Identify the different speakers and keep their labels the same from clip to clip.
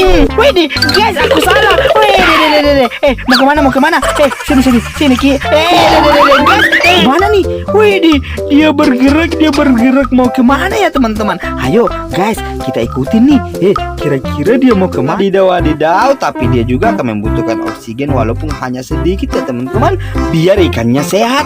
Speaker 1: Hmm, wih di, guys, aku salah. Deh, deh, deh. Eh, mau ke mana, mau ke mana? Eh, sini, sini, sini, Ki. Eh, deh, deh, guys. Eh, mana nih? Wih di, dia bergerak, dia bergerak. Mau ke mana ya, teman-teman? Ayo, guys, kita ikutin nih. Eh, kira-kira dia mau ke mana?
Speaker 2: Wadidaw wadidaw Tapi dia juga akan membutuhkan oksigen Walaupun hanya sedikit ya teman-teman Biar ikannya sehat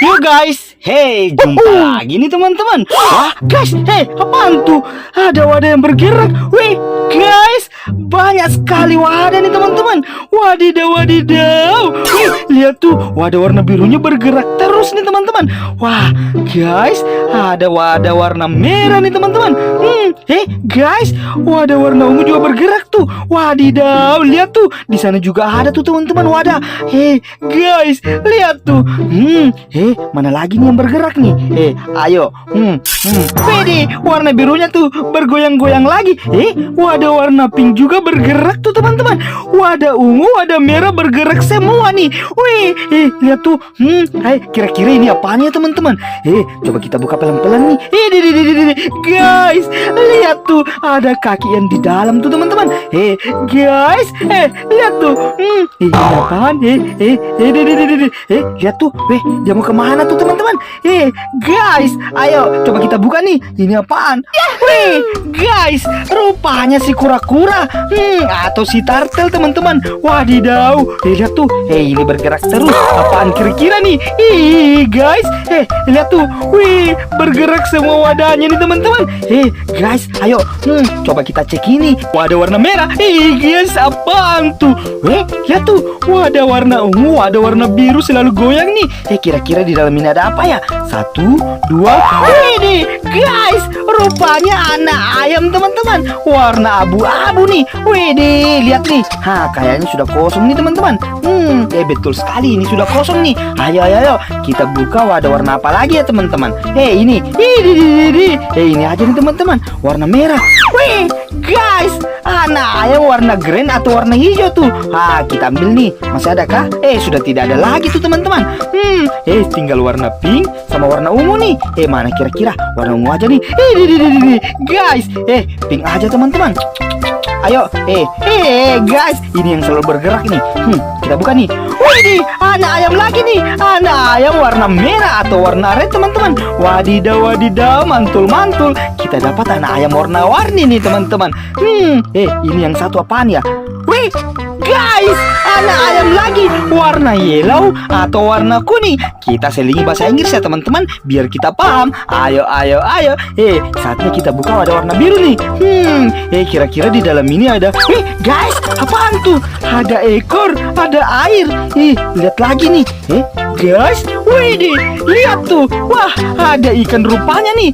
Speaker 2: Yuk guys Hey jumpa lagi nih teman-teman
Speaker 1: Wah, guys, hei, apaan tuh? Ada wadah yang bergerak. Wih, guys, banyak sekali wadah nih teman-teman. Wadidaw, wadidaw. Wih, lihat tuh, wadah warna birunya bergerak terus nih teman-teman. Wah, guys, ada wadah warna merah nih teman-teman. Hmm, hei, guys, wadah warna ungu juga bergerak tuh. Wadidaw, lihat tuh, di sana juga ada tuh teman-teman wadah. Hei, guys, lihat tuh. Hmm, hei, mana lagi nih yang bergerak nih? Eh, ayo. Hmm, hmm. Wede, warna birunya tuh bergoyang-goyang lagi. Eh, wadah warna pink juga bergerak tuh teman-teman. Wadah ungu, wadah merah bergerak semua nih. Wih, eh, lihat tuh. Hmm, hai, kira-kira ini apaan ya teman-teman? Eh, coba kita buka pelan-pelan nih. Eh, di, di, di, di, di. guys, lihat tuh, ada kaki yang di dalam tuh teman-teman. Eh, guys, eh, lihat tuh. Hmm, eh, ini apaan? Eh, eh, eh, di, di, di, di, di. eh, lihat tuh. Weh, dia mau ke mana tuh teman-teman? Eh, guys, ayo coba kita buka nih. Ini apaan? Wih, guys, rupanya si kura-kura. Hmm, atau si tartel teman-teman. Wadidaw, eh, lihat tuh. Eh, ini bergerak terus. Apaan kira-kira nih? Ih, guys, eh, lihat tuh. Wih, bergerak semua wadahnya nih teman-teman. Eh, guys, ayo, hmm, coba kita cek ini. Wadah warna merah. Ih, guys, apaan tuh? Weh, lihat tuh. Wadah warna ungu, wadah warna biru selalu goyang nih. Eh, kira-kira di dalam ini ada apa ya? Satu, dua, ini guys, rupanya anak ayam teman-teman. Warna abu-abu nih. Wede, lihat nih. Ha, kayaknya sudah kosong nih teman-teman. Hmm, eh betul sekali ini sudah kosong nih. Ayo, ayo, ayo, kita buka wadah warna apa lagi ya teman-teman? Eh, ini, ini, ini, ini. Eh, ini aja nih teman-teman. Warna merah. Wih, guys, anak ayam warna green atau warna hijau tuh. Ah, kita ambil nih. Masih ada kah? Eh, sudah tidak ada lagi tuh teman-teman. Hmm, eh tinggal warna pink sama warna ungu nih. Eh, mana kira-kira? Warna ungu aja nih. Eh, guys, eh pink aja teman-teman. Ayo, eh, eh, guys, ini yang selalu bergerak nih. Hmm, kita buka nih. Wih, anak ayam lagi nih. Anak ayam warna merah atau warna red, teman-teman. Wadidaw, wadidaw, mantul, mantul. Kita dapat anak ayam warna-warni nih, teman-teman. Hmm, eh, ini yang satu apaan ya? Wih, guys, anak ayam lagi warna yellow atau warna kuning. Kita selingi bahasa Inggris ya teman-teman, biar kita paham. Ayo, ayo, ayo. Eh, saatnya kita buka wadah warna biru nih. Hmm, eh kira-kira di dalam ini ada. Eh, guys, apaan tuh? Ada ekor, ada air. Ih, lihat lagi nih. Eh, guys, wih lihat tuh. Wah, ada ikan rupanya nih.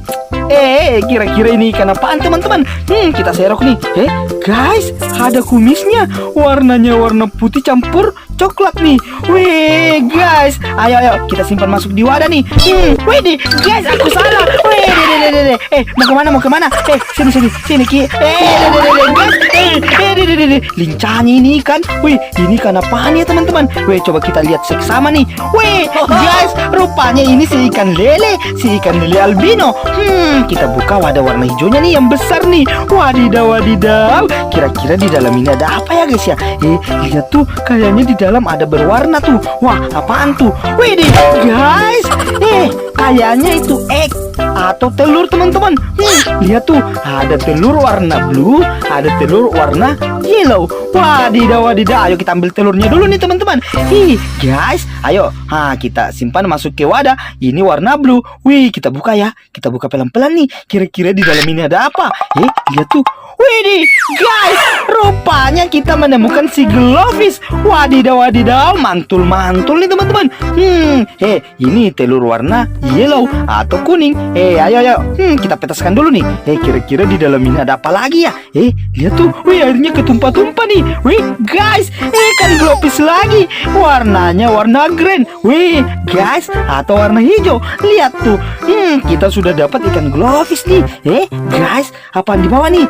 Speaker 1: Eh, kira-kira ini ikan apaan teman-teman? Hmm, kita serok nih. Eh, guys, ada kumisnya. Warnanya warna putih campur coklat nih. Wih, guys. Ayo, ayo, kita simpan masuk di wadah nih. Hmm, wih, di, guys, aku salah. Wih, deh, deh, deh, deh, deh. Eh, mau ke mana, mau ke mana? Eh, sini, sini, sini, Ki. Eh, deh, deh, deh, deh, guys. Eh, eh, deh, deh, deh, deh. Lincahnya ini ikan. Wih, ini ikan apaan ya, teman-teman? Wih, coba kita lihat seksama nih. Wih, guys, rupanya ini si ikan lele, si ikan lele albino. Hmm, kita buka wadah warna hijaunya nih yang besar nih. Wadidaw, wadidaw. Kira-kira di dalam ini ada apa ya, guys ya? Eh, lihat tuh, kayaknya di dalam ada berwarna tuh. Wah, apaan tuh? Wih, guys. Eh, kayaknya itu egg atau telur teman-teman. Hmm, lihat tuh, ada telur warna blue, ada telur warna yellow. Wadidaw, wadidaw. Ayo kita ambil telurnya dulu nih teman-teman. Ih, guys, ayo. Ha, kita simpan masuk ke wadah. Ini warna blue. Wih, kita buka ya. Kita buka pelan-pelan nih. Kira-kira di dalam ini ada apa? Eh, lihat tuh. Widih, guys, rupanya kita menemukan si glowfish. Wadidaw, wadidaw, mantul-mantul nih teman-teman. Hmm, eh, ini telur warna yellow atau kuning. Eh, ayo, ayo, hmm, kita petaskan dulu nih. Eh, kira-kira di dalam ini ada apa lagi ya? Eh, lihat tuh, wih, airnya ketumpah-tumpah nih. Wih, guys, ikan glowfish lagi. Warnanya warna green. Wih, guys, atau warna hijau. Lihat tuh, hmm, kita sudah dapat ikan glowfish nih. Eh, guys, apa di bawah nih?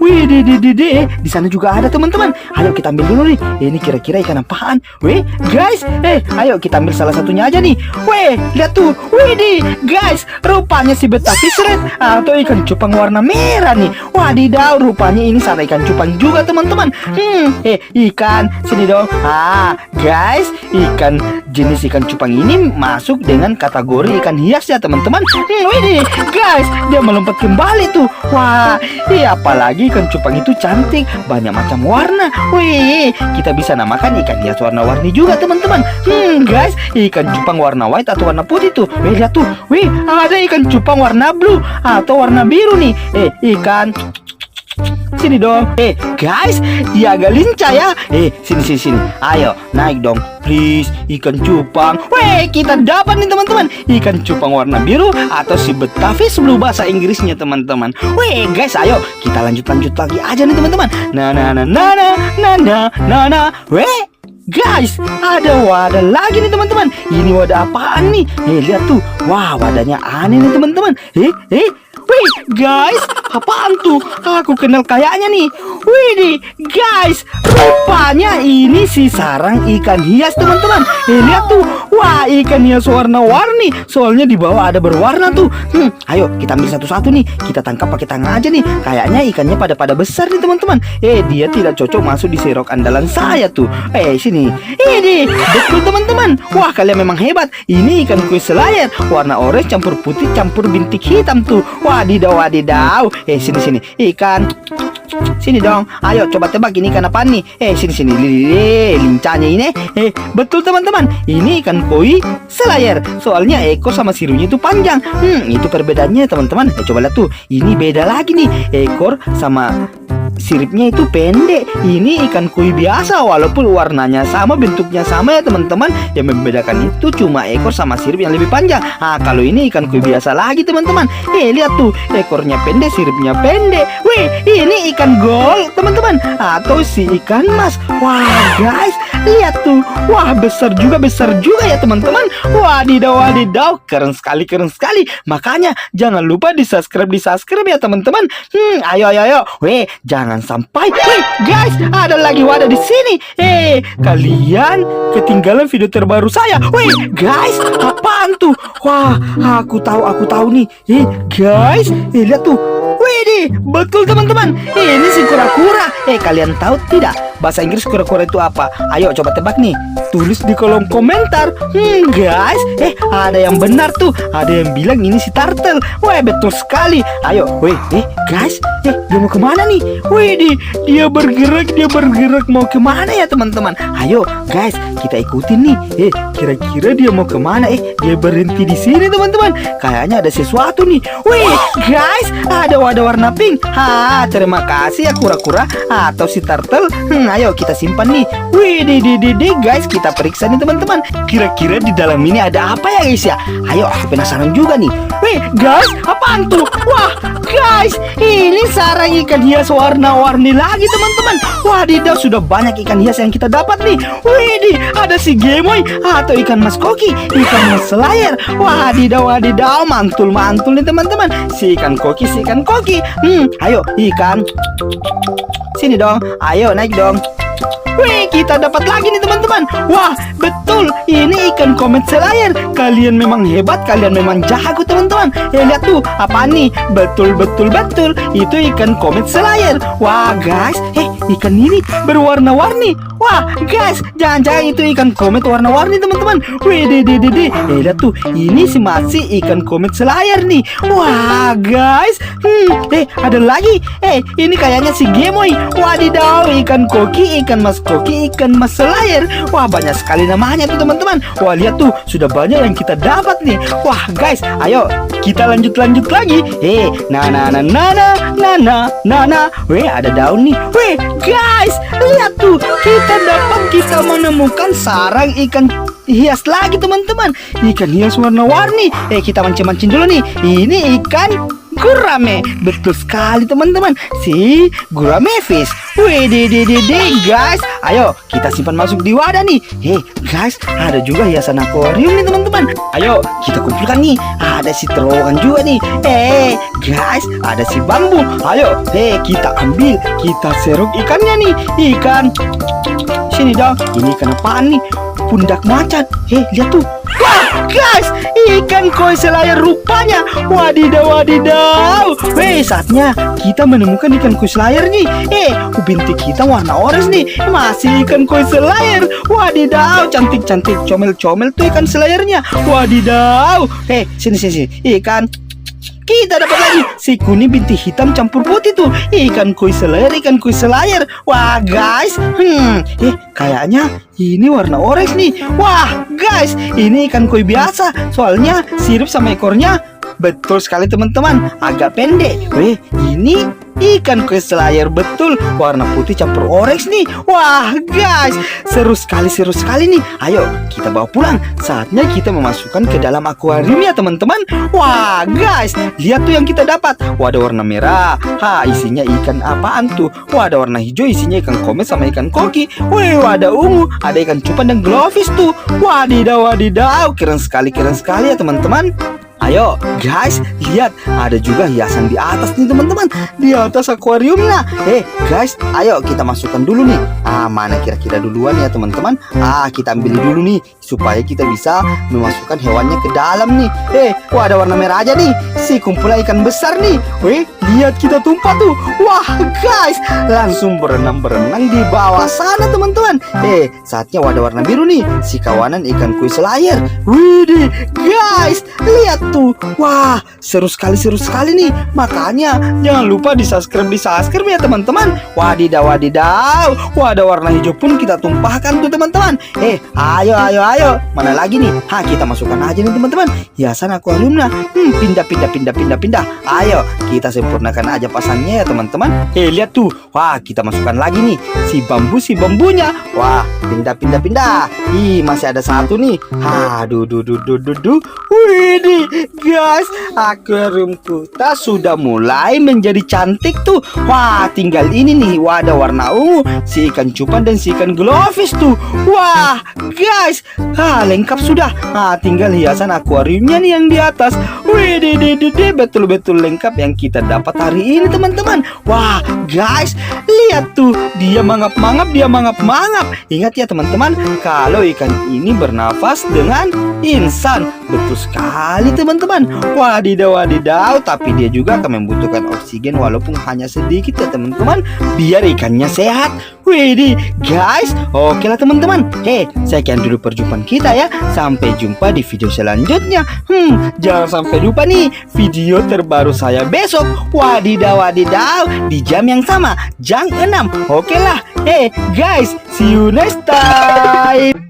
Speaker 1: Wih, di, di, di, di, di sana juga ada teman-teman. Ayo kita ambil dulu nih. Ini kira-kira ikan apaan? Weh, guys, eh, ayo kita ambil salah satunya aja nih. Weh, lihat tuh. Wih, di, guys, rupanya si betavis red atau ikan cupang warna merah nih. Wadidaw, rupanya ini sana ikan cupang juga teman-teman. Hmm, eh, ikan, sini dong. Ah, guys, ikan jenis ikan cupang ini masuk dengan kategori ikan hias ya teman-teman. Hmm, wih, guys, dia melompat kembali tuh. Wah, iya apalagi ikan cupang itu cantik, banyak macam warna. Wih, kita bisa namakan ikan hias warna-warni juga teman-teman. Hmm, guys, ikan cupang warna white atau warna putih tuh. Wih, lihat tuh. Wih, ada ikan cupang warna blue atau warna biru nih. Eh, ikan Sini dong. Eh, guys, dia agak lincah ya. Eh, sini sini sini. Ayo, naik dong. Please, ikan cupang. Weh, kita dapat nih teman-teman. Ikan cupang warna biru atau si betavis blue bahasa Inggrisnya teman-teman. Weh, guys, ayo kita lanjut-lanjut lagi aja nih teman-teman. Nah, nah, nah, nah, nah, nah, nah, nah, nah. Weh, Guys, ada wadah lagi nih teman-teman. Ini wadah apaan nih? Eh, lihat tuh. Wah, wadahnya aneh nih teman-teman. Eh, eh, Wih, guys, apaan tuh? Aku kenal kayaknya nih. Wih, guys, rupanya ini si sarang ikan hias, teman-teman. Eh, lihat tuh. Wah, ikan hias warna-warni. Soalnya di bawah ada berwarna tuh. Hmm, ayo kita ambil satu-satu nih. Kita tangkap pakai tangan aja nih. Kayaknya ikannya pada-pada besar nih, teman-teman. Eh, dia tidak cocok masuk di serok andalan saya tuh. Eh, sini. Ini, betul teman-teman. Wah, kalian memang hebat. Ini ikan kuis selayar, warna orange campur putih campur bintik hitam tuh. Wadidaw, wadidaw. Eh, sini sini. Ikan Sini dong, ayo coba tebak ini ikan apa nih? Eh sini sini, lincahnya ini. Eh betul teman-teman, ini ikan koi selayar. Soalnya ekor sama sirunya itu panjang. Hmm itu perbedaannya teman-teman. Eh, coba lihat tuh, ini beda lagi nih. Ekor sama siripnya itu pendek. Ini ikan koi biasa walaupun warnanya sama, bentuknya sama ya teman-teman. Yang membedakan itu cuma ekor sama sirip yang lebih panjang. Ah kalau ini ikan koi biasa lagi teman-teman. Eh lihat tuh, ekornya pendek, siripnya pendek. Wih, ini ikan gol teman-teman atau si ikan mas. Wah guys, lihat tuh. Wah besar juga besar juga ya teman-teman. Wadidaw wadidaw, keren sekali keren sekali. Makanya jangan lupa di subscribe di subscribe ya teman-teman. Hmm, ayo ayo ayo. Weh, jangan sampai. Wih, guys, ada lagi wadah di sini. Eh, kalian ketinggalan video terbaru saya. Wih, guys, apaan tuh? Wah, aku tahu aku tahu nih. Eh, guys, eh, lihat tuh. Widih, betul teman-teman. Ini si kura-kura. Eh, kalian tahu tidak? Bahasa Inggris kura-kura itu apa? Ayo coba tebak nih. Tulis di kolom komentar. Hmm, guys, eh ada yang benar tuh. Ada yang bilang ini si turtle. Wah, betul sekali. Ayo, weh, eh guys, eh dia mau ke mana nih? Widih, dia bergerak, dia bergerak mau ke mana ya teman-teman? Ayo, guys, kita ikutin nih. Eh, kira-kira dia mau ke mana? Eh, dia berhenti di sini teman-teman. Kayaknya ada sesuatu nih. Wih, guys, ada wadah warna pink. Ha, terima kasih ya kura-kura atau si turtle. Hmm, ayo kita simpan nih. Wih, di di di di guys, kita periksa nih teman-teman. Kira-kira di dalam ini ada apa ya guys ya? Ayo, penasaran juga nih. Wih, guys, apaan tuh? Wah, guys, ini sarang ikan hias warna-warni lagi teman-teman. Wadidaw, sudah banyak ikan hias yang kita dapat nih. Widih, ada si gemoy atau ikan mas koki, ikan mas selayar. Wadidaw, wadidaw, mantul-mantul nih teman-teman. Si ikan koki, si ikan koki. Hmm, ayo ikan. Sini dong, ayo naik dong. Wih, kita dapat lagi nih teman-teman. Wah, betul. Ini ikan komet selayar. Kalian memang hebat, kalian memang jago teman-teman. Ya lihat tuh, apa nih? Betul, betul, betul. Itu ikan komet selayar. Wah, guys, eh ikan ini berwarna-warni. Wah, guys, jangan-jangan itu ikan komet warna-warni teman-teman. Wih, deh, deh, deh, deh. Eh lihat tuh, ini si masih ikan komet selayar nih. Wah, guys. Hmm, eh ada lagi. Eh, ini kayaknya si gemoy. Wadidaw, ikan koki, ikan mas koki, ikan mas selayar. Wah, banyak sekali namanya tuh teman-teman. Wah, lihat tuh, sudah banyak yang kita dapat nih. Wah, guys, ayo kita lanjut-lanjut lagi. Eh, nah, nah, nah, nah, nah, nah, nah, nah, nah. Weh, ada daun nih. Weh, guys, lihat tuh, kita dapat kita menemukan sarang ikan hias lagi teman-teman. Ikan hias warna-warni. Eh, kita mancing-mancing dulu nih. Ini ikan gurame. Betul sekali teman-teman. Si gurame fish. Deh, guys. Ayo kita simpan masuk di wadah nih. Hei, guys, ada juga hiasan akuarium nih teman-teman. Ayo kita kumpulkan nih. Ada si terowongan juga nih. Eh, guys, ada si bambu. Ayo, hei, kita ambil. Kita serok ikannya nih. Ikan. Sini dong. Ini ikan apaan nih? Pundak macan. Hei, lihat tuh. Wah, guys, ikan koi selayar rupanya. Wadidaw, wadidaw. Weh, saatnya kita menemukan ikan koi selayar nih. Eh, bintik kita warna orange nih. Masih ikan koi selayar. Wadidaw, cantik-cantik comel-comel tuh ikan selayarnya. Wadidaw. Eh, sini, sini. Ikan kita dapat lagi. Si kuning bintik hitam campur putih tuh ikan koi selayar ikan koi selayar wah guys. Hmm eh kayaknya ini warna orange nih. Wah guys. Ini ikan koi biasa. Soalnya sirip sama ekornya. Betul sekali teman-teman. Agak pendek. Weh ini ikan koi selayar betul. Warna putih campur orange nih. Wah guys seru sekali seru sekali nih. Ayo kita bawa pulang. Saatnya kita memasukkan ke dalam akuarium ya teman-teman. Wah guys lihat tuh yang kita dapat. Wadah warna merah. Ha isinya ikan apaan tuh? Wadah warna hijau isinya ikan komet sama ikan koki. Wih wadah ungu ada ikan cupang dan glowfish tuh. Wadidaw wadidaw. Keren sekali keren sekali ya teman-teman Ayo guys, lihat. Ada juga hiasan di atas nih teman-teman. Di atas akuariumnya. Eh guys, ayo kita masukkan dulu nih. Ah mana kira-kira duluan ya teman-teman? Ah kita ambil dulu nih Supaya kita bisa memasukkan hewannya ke dalam nih. Eh, wah ada warna merah aja nih. Si kumpulan ikan besar nih. Weh, lihat kita tumpah tuh. Wah guys, langsung berenang-berenang di bawah sana teman-teman. Eh, saatnya wadah warna biru nih. Si kawanan ikan kuis selayar Widih, guys, lihat tuh Wah, seru sekali, seru sekali nih. Makanya jangan lupa di subscribe, di subscribe ya teman-teman. Wadidaw, wadidaw. Wadah warna hijau pun kita tumpahkan tuh teman-teman. Eh, ayo, ayo, ayo. Mana lagi nih? Ha, kita masukkan aja nih teman-teman. Hiasan akuariumnya Hmm, pindah, pindah, pindah, pindah, pindah. Ayo, kita sempurnakan aja pasangnya ya teman-teman. Eh, lihat tuh. Wah, kita masukkan lagi nih. Si bambu, si bambunya. Wah, pindah, pindah, pindah. Ih, masih ada satu nih. Aduh, duh, duh, duh, duh, duh guys Akuarium kita sudah mulai menjadi cantik tuh. Wah, tinggal ini nih wadah warna ungu Si ikan cupang dan si ikan glowfish tuh. Wah, guys Ah, lengkap sudah. Ah, tinggal hiasan akuariumnya nih yang di atas. Dih, betul-betul lengkap yang kita dapat hari ini teman-teman. Wah, guys Lihat tuh, dia mangap-mangap, dia mangap-mangap. Ingat ya teman-teman Kalau ikan ini bernafas dengan insan Betul sekali teman-teman. Wadidaw wadidaw. Tapi dia juga akan membutuhkan oksigen Walaupun hanya sedikit ya teman-teman. Biar ikannya sehat. Widih guys. Oke lah teman-teman. Hei sekian dulu perjumpaan kita ya. Sampai jumpa di video selanjutnya. Hmm jangan sampai lupa nih. Video terbaru saya besok. Wadidaw wadidaw. Di jam yang sama. Jam 6 Oke lah. Hey guys. See you next time